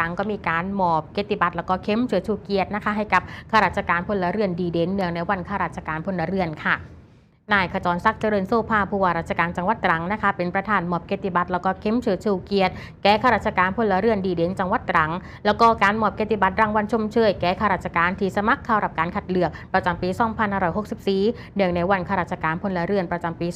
รังก็มีการมอบเกียรติบัตรแล้วก็เข้มเชื้อชูเกียรตินะคะให้กับข้าราชการพลเรือนดีเด่นเนื่องในวันข้าราชการพลเรือนค่ะ นายขจรศักดิ์เจริญโซภาผู้ว่าราชการจังหวัดตรังนะคะ เป็นประธานมอบเกียรติบัตรแล้วก็เข้มเชื้อชูเกียรติแก่ข้าราชการพลเรือนดีเด่นจังหวัดตรัง แล้วก็การมอบเกียรติบัตรรางวัลชมเชยแก่ข้าราชการที่สมัครเข้ารับการคัดเลือกประจำปี 2564 เนื่องในวันข้าราชการพลเรือนประจำปี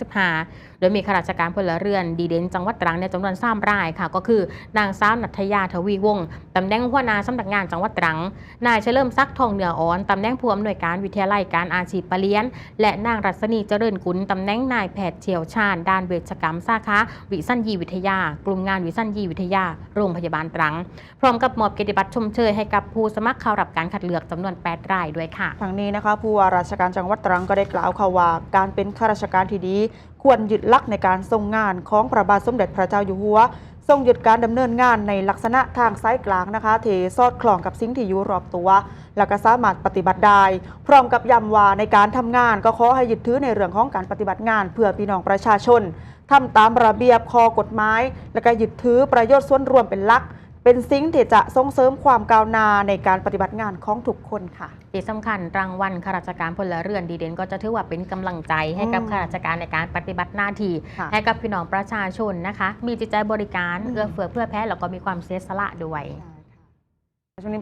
2565 โดยมีข้าราชการพลเรือนดีเด่นจังหวัดตรังในจำนวน3รายค่ะ ก็คือนางสาวนัทยาทวีวงศ์ตำแหน่งหัวหน้าสำนักงานจังหวัดตรัง นายเฉลิมศักดิ์ทองเหนืออ่อนตำแหน่งผู้อำนวยการวิทยาลัยการอาชีพปะเลียน และนางรัศนีเจริญกุลตำแหน่งนายแพทย์เฉียวชาญด้านเวชกรรมสาขาวิสัญญีวิทยา กลุ่มงานวิสัญญีวิทยา โรงพยาบาลตรัง พร้อมกับมอบเกียรติบัตรชมเชยให้กับผู้สมัครเข้ารับการคัดเลือกจำนวน 8 รายด้วยค่ะ ทางนี้นะคะผู้ว่าราชการจังหวัดตรังก็ได้กล่าวค่ะว่าการเป็นข้าราชการที่ดี ควรหยึดลักในการทรงงานของพระบาทสมเด็จพระเจ้าอยู่หัว ทรงหยึดการดำเนินงานในลักษณะทางสายกลางนะคะเทสอดคล้องกับสิ่งที่อยู่รอบตัว แล้วก็สามารถปฏิบัติได้ พร้อมกับย้ำว่าในการทำงานก็ขอให้ยึดถือในเรื่องของการปฏิบัติงาน เพื่อพี่น้องประชาชนทำตามระเบียบคอกฎหมาย และก็ยึดถือประโยชน์ส่วนรวมเป็นหลัก เป็นสิ่งที่จะส่งเสริมความก้าวหน้าในการปฏิบัติงานของทุกคนค่ะที่สำคัญรางวัลข้าราชการพลเรือนดีเด่นก็จะถือว่าเป็นกำลังใจให้กับอืมข้าราชการในการปฏิบัติหน้าที่ค่ะให้กับพี่น้องประชาชนนะคะ มีจิตใจบริการอืมเอื้อเฟื้อเพื่อแพ้แล้วก็มีความเสียสละด้วยช่วงนี้